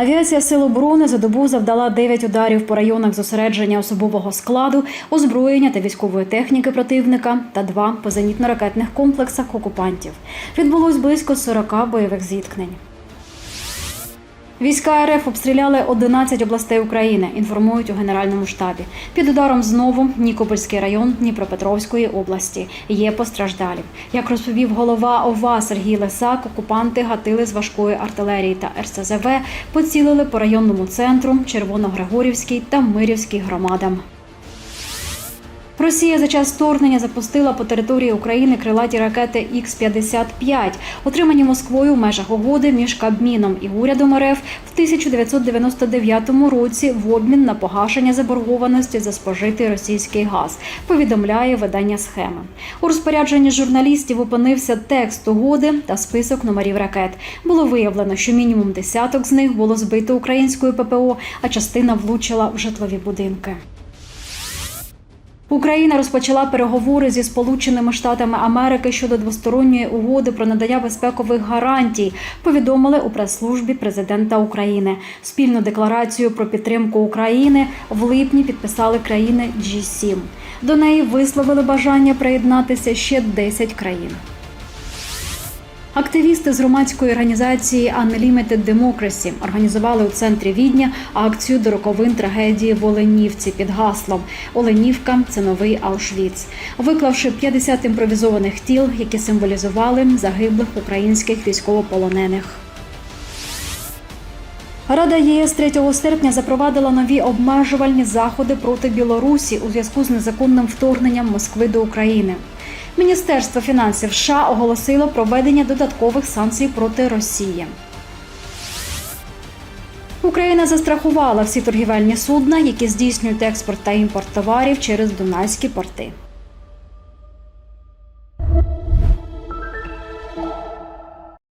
Авіація Сил оборони за добу завдала 9 ударів по районах зосередження особового складу, озброєння та військової техніки противника та два по зенітно-ракетних комплексах окупантів. Відбулось близько 40 бойових зіткнень. Війська РФ обстріляли 11 областей України, інформують у Генеральному штабі. Під ударом знову Нікопольський район Дніпропетровської області. Є постраждалі. Як розповів голова ОВА Сергій Лесак, окупанти гатили з важкої артилерії та РСЗВ, поцілили по районному центру, Червоногригорівській та Мирівській громадам. Росія за час вторгнення запустила по території України крилаті ракети Х-55, отримані Москвою в межах угоди між Кабміном і урядом РФ в 1999 році в обмін на погашення заборгованості за спожитий російський газ. Повідомляє видання схеми. У розпорядженні журналістів опинився текст угоди та список номерів ракет. Було виявлено, що мінімум десяток з них було збито українською ППО, а частина влучила в житлові будинки. Україна розпочала переговори зі Сполученими Штатами Америки щодо двосторонньої угоди про надання безпекових гарантій. Повідомили у прес-службі президента України. Спільну декларацію про підтримку України в липні підписали країни G7. До неї висловили бажання приєднатися ще 10 країн. Активісти з громадської організації Unlimited Democracy організували у центрі Відня акцію до роковин трагедії в Оленівці під гаслом Оленівка це новий Аушвіц, виклавши 50 імпровізованих тіл, які символізували загиблих українських військовополонених. Рада ЄС 3 серпня запровадила нові обмежувальні заходи проти Білорусі у зв'язку з незаконним вторгненням Москви до України. Міністерство фінансів США оголосило проведення додаткових санкцій проти Росії. Україна застрахувала всі торгівельні судна, які здійснюють експорт та імпорт товарів через дунайські порти.